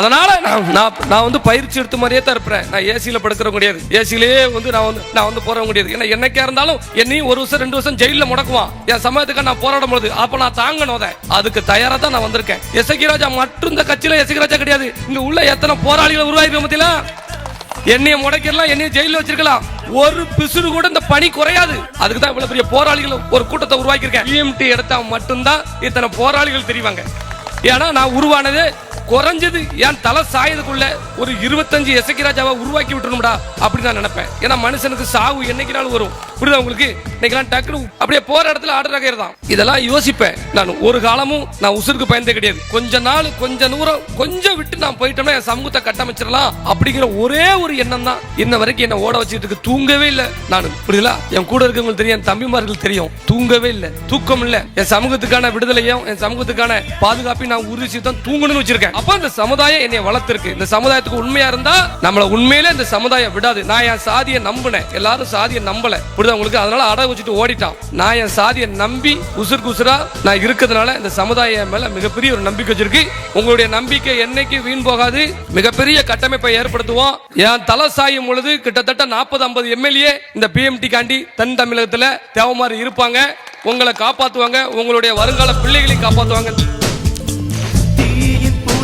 அதனால நான் நான் நான் வந்து பயிற்சி எடுத்த மாதிரியே தான் இருப்பேன். நான் ஏசியில் படுக்கிற முடியாது ஏசியிலேயே வந்து நான் வந்து நான் வந்து போற முடியாது ஏன்னா என்னைக்கா இருந்தாலும் என்னையும் ஒரு வருஷம் ரெண்டு வருஷம் ஜெயிலில் முடக்குவான். என் சமயத்துக்கு நான் போராடும் பொழுது அப்போ நான் தாங்கணும் அதை. அதுக்கு தயாராக தான் நான் வந்திருக்கேன். எசகி ராஜா மட்டும் இந்த கட்சியில எசகிராஜா கிடையாது. இங்கே உள்ள எத்தனை போராளிகள் உருவாயிருக்க பத்தியா என்னைய முடக்கிடலாம் என்னைய ஜெயிலில் வச்சிருக்கலாம். ஒரு பிசுறு கூட இந்த பணி குறையாது. அதுக்கு தான் இவ்வளவு பெரிய போராளிகள் ஒரு கூட்டத்தை உருவாக்கியிருக்கேன். பிஎம்டி எடுத்தால் மட்டும்தான் இத்தனை போராளிகள் தெரிவாங்க. ஏன்னா நான் உருவானது குறைஞ்சது என் தலை சாயதுக்குள்ள ஒரு இருபத்தஞ்சு எசக்கிராஜாவை உருவாக்கி விட்டுருணும்டா அப்படின்னு நான் நினைப்பேன். ஏன்னா மனுஷனுக்கு சாவு என்னைக்குனாலும் வரும். புரியுதா உங்களுக்கு? இன்னைக்கெல்லாம் டக்குனு அப்படியே போற இடத்துல ஆர்டர் ஆகிறதான் இதெல்லாம் யோசிப்பேன். நான் ஒரு காலமும் நான் உசுருக்கு பயந்தே கிடையாது. கொஞ்ச நாள் கொஞ்ச நூறம் கொஞ்சம் விட்டு நான் போயிட்டோம்னா என் சமூகத்தை கட்டமைச்சிடலாம் அப்படிங்கிற ஒரே ஒரு எண்ணம் தான். இன்ன வரைக்கும் என்ன ஓட வச்சுட்டு இருக்கு. தூங்கவே இல்லை நான். புரியுதா என் கூட இருக்கவங்களுக்கு தெரியும் என் தம்பிமார்கள் தெரியும். தூங்கவே இல்லை. தூக்கம் இல்லை. என் சமூகத்துக்கான விடுதலையும் என் சமூகத்துக்கான பாதுகாப்பையும் நான் உறுதி தான் தூங்கணும்னு வச்சிருக்கேன். அப்ப இந்த சமுதாயம் என்னை வளர்த்திருக்கு. இந்த சமுதாயத்துக்கு உண்மையா இருந்தா நம்மள உண்மையிலே இந்த சமுதாயம் விடாது. நான் என் சாதியை நம்பினேன். எல்லாரும் சாதியை நம்பல. புரியுதா உங்களுக்கு? அதனால அடகு வச்சுட்டு ஓடிட்டான். நான் என் சாதியை நம்பி உசுருக்கு உசுரா நான் இருக்கிறதுனால இந்த சமுதாயம் மேல மிகப்பெரிய ஒரு நம்பிக்கை வச்சிருக்கு. உங்களுடைய நம்பிக்கை என்னைக்கு வீண் போகாது. மிகப்பெரிய கட்டமைப்பை ஏற்படுத்துவோம். என் தலை சாயும் பொழுது கிட்டத்தட்ட நாற்பது ஐம்பது எம்எல்ஏ இந்த பிஎம்டி காண்டி தென் தமிழகத்துல தேவமாறு இருப்பாங்க. உங்களை காப்பாத்துவாங்க. உங்களுடைய வருங்கால பிள்ளைகளையும் காப்பாத்துவாங்க.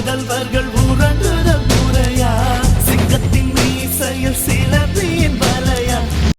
புதல்வர்கள் உறங்குதல்